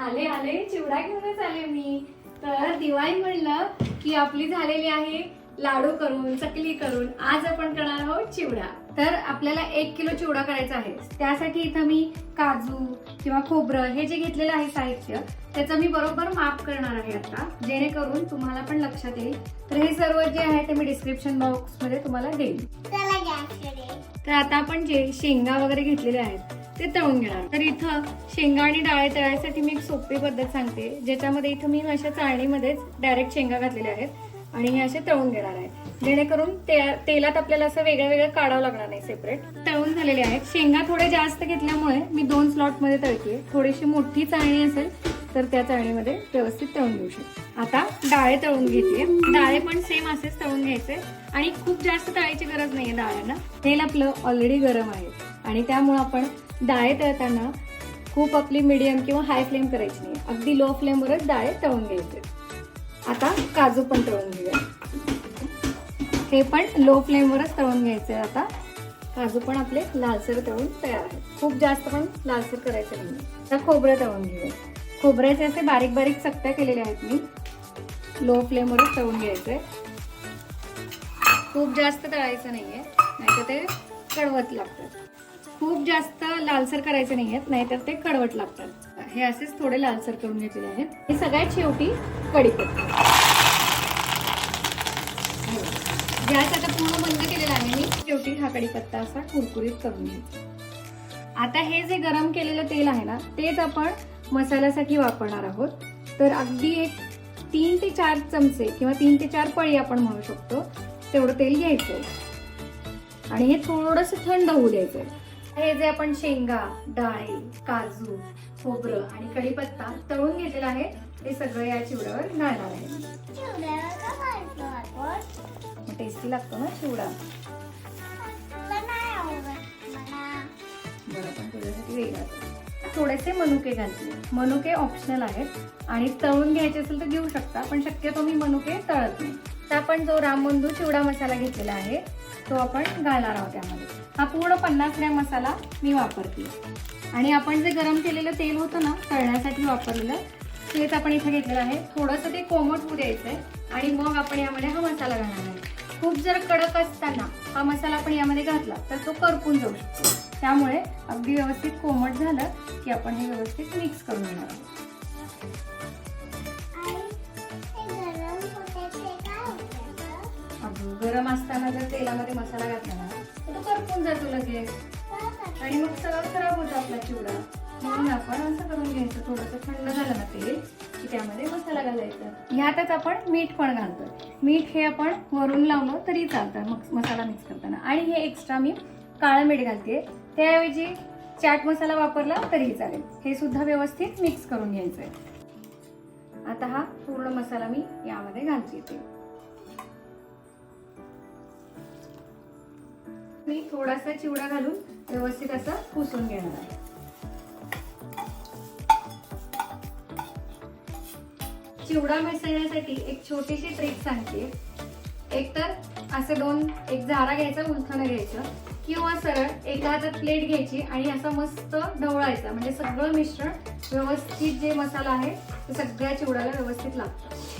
आले आले. चिवडा घेऊनच आले मी. तर दिवाळी म्हणलं की आपली झालेली आहे लाडू करून चकली करून. आज आपण करणार आहोत चिवडा. तर आपल्याला एक किलो चिवडा करायचा आहे. त्यासाठी इथं मी काजू किंवा खोबरं हे जे घेतलेलं आहे साहित्य त्याचं मी बरोबर माप करणार आहे आता जेणेकरून तुम्हाला पण लक्षात येईल. तर हे सर्व जे आहे ते मी डिस्क्रिप्शन बॉक्समध्ये तुम्हाला गॅसकडे तर आता आपण जे शेंगा वगैरे घेतलेले आहेत ते तळून घेणार. तर इथं शेंगा आणि डाळे तळायसाठी मी एक सोपी पद्धत सांगते ज्याच्यामध्ये इथं मी अशा चाळणीमध्येच डायरेक्ट शेंगा घातलेल्या आहेत आणि हे असे तळून घेणार आहे जेणेकरून तेलात आपल्याला असं वेगळं वेगळं काढावं लागणार नाही सेपरेट तळून झालेले आहेत. शेंगा थोडे जास्त घेतल्यामुळे मी दोन स्लॉटमध्ये तळते थोडीशी मोठी चाळणी असेल तर त्या चाळणीमध्ये व्यवस्थित तळून घेऊ शकतो. आता डाळे तळून घेते डाळे पण सेम असेच तळून घ्यायचे. आणि खूप जास्त तळायची गरज नाहीये डाळ्यांना. तेल आपलं ऑलरेडी गरम आहे. आणि त्यामुळे आपण डाळे तळताना खूप आपली मिडियम किंवा हाय फ्लेम करायची नाही. अगदी लो फ्लेमवरच डाळे तळून घ्यायचे. आता काजू पण तळून घेऊया. हे पण लो फ्लेमवरच तळून घ्यायचे आता. काजू पण आपले लालसर तळून तयार आहेत. खूप जास्त पण लालसर करायचं नाही. आता खोबरं तळून घेऊया. खोबऱ्याचे असे बारीक बारीक चकत्या केलेल्या आहेत मी. लो फ्लेमवरच तळून घ्यायचे खूप जास्त तळायचं नाहीये. नाहीतर ते कडवत लागतात खूप जास्त लालसर करायचे आहेत नाहीतर ते कडवट लागतात. हे असेच थोडे लालसर करून घेतलेले आहेत. हे सगळ्यात शेवटी कढीपत्ता. गॅस आता पूर्ण बंद केलेला आहे मी शेवटी हा कढीपत्ता असा कुरकुरीत करून घ्यायचा आता हे जे गरम केलेलं तेल आहे ना तेच आपण मसाल्यासाठी वापरणार आहोत. तर अगदी एक तीन ते चार चमचे किंवा तीन ते चार पळी आपण म्हणू शकतो तेवढं तेल घ्यायचं आणि हे थोडंसं थंड होऊ द्यायचंय. हे जे आपण शेंगा डाळी काजू खोबरं आणि कढीपत्ता तळून घेतलेला आहे ते सगळं या चिवड्यावर घालणार आहे. टेस्टी लागतो ना चिवडा. बरं पण तुझ्यासाठी वेगळा. थोडेसे मनुके घालते मनुके ऑप्शनल आहेत. आणि तळून घ्यायचे असेल तर घेऊ शकता पण शक्यतो मी मनुके तळत नाही. तर आपण जो रामबंधू चिवडा मसाला घेतलेला आहे तो आपण घालणार आहोत त्यामध्ये. हा पूर्ण पन्नास ग्रॅम मसाला मी वापरते. आणि आपण जे गरम केलेलं तेल होतं ना तळण्यासाठी वापरलेलं तेच आपण इथे घेतलेलं आहे. थोडंसं ते कोमट होऊ द्यायचं आहे आणि मग आपण यामध्ये हा मसाला घालणार आहे. खूप जर कडक असताना हा मसाला आपण यामध्ये घातला तर तो करपून जाऊ शकतो. त्यामुळे अगदी व्यवस्थित कोमट झालं की आपण हे व्यवस्थित मिक्स करून घेणार आहोत. गरम असताना जर तेलामध्ये मसाला घातला ना तो करपून जातो लगेच. आणि मग सगळं खराब होतो आपला चिवडा. म्हणून आपण असं करून घ्यायचं. थोडंसं थंड झालं ना तेल की त्यामध्ये मसाला घालायचा. ह्यातच आपण मीठ पण घालतो मीठ हे आपण वरून लावलं तरी चालतं मग मसाला मिक्स करताना. आणि हे एक्स्ट्रा मी काळं मीठ घालते. त्याऐवजी चाट मसाला वापरला तरीही चालेल. हे सुद्धा व्यवस्थित मिक्स करून घ्यायचंय. आता हा पूर्ण मसाला मी यामध्ये घालते. मी थोडासा चिवडा घालून व्यवस्थित असं पुसून घेणार आहे. चिवडा मिसळण्यासाठी एक छोटीशी ट्रिक सांगते. एक तर असं दोन एक झारा घ्यायचा उलथणं घ्यायचं किंवा सरळ एका हातात प्लेट घ्यायची आणि असं मस्त ढवळायचा. म्हणजे सगळं मिश्रण व्यवस्थित जे मसाला आहे ते सगळ्या चिवड्याला व्यवस्थित लागतं.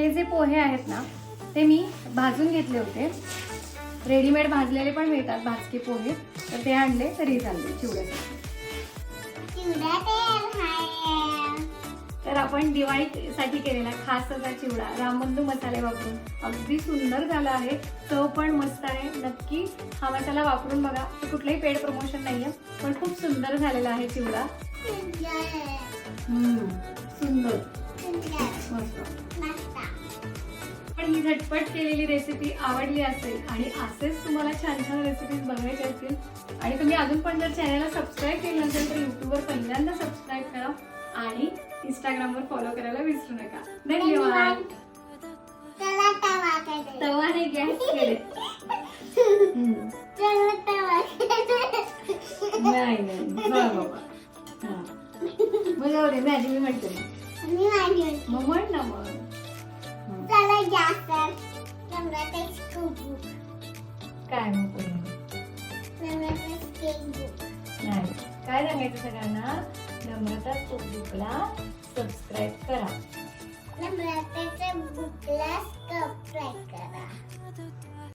हे जे पोहे आहेत ना ते मी भाजून घेतले होते. रेडीमेड भाजलेले पण मिळतात भाजके पोहे. तर ते आणले तरी चालले चिवड्यासाठी चिवडा आहे तर आपण दिवाळीसाठी केलेला खास असा चिवडा रामबंधू मसाले वापरून अगदी सुंदर झाला आहे. चव पण मस्त आहे. नक्की हा मसाला वापरून बघा. कुठलंही पेड प्रमोशन नाहीये पण खूप सुंदर झालेला आहे चिवडा. सुंदर. मस्त. पण ही झटपट केलेली रेसिपी आवडली असेल आणि असेच तुम्हाला छान छान रेसिपीज बघायचे असतील आणि तुम्ही अजून पण जर चॅनलला सबस्क्राईब केलं नसेल तर युट्यूबवर पहिल्यांदा सबस्क्राईब करा आणि इंस्टाग्रामवर फॉलो करायला विसरू नका. धन्यवाद. काय मग नाही. काय सांगायचं सगळ्यांना? नम्रता बुकला सबस्क्राईब करा. नम्रताच्या बुकला सबस्क्राईब करा.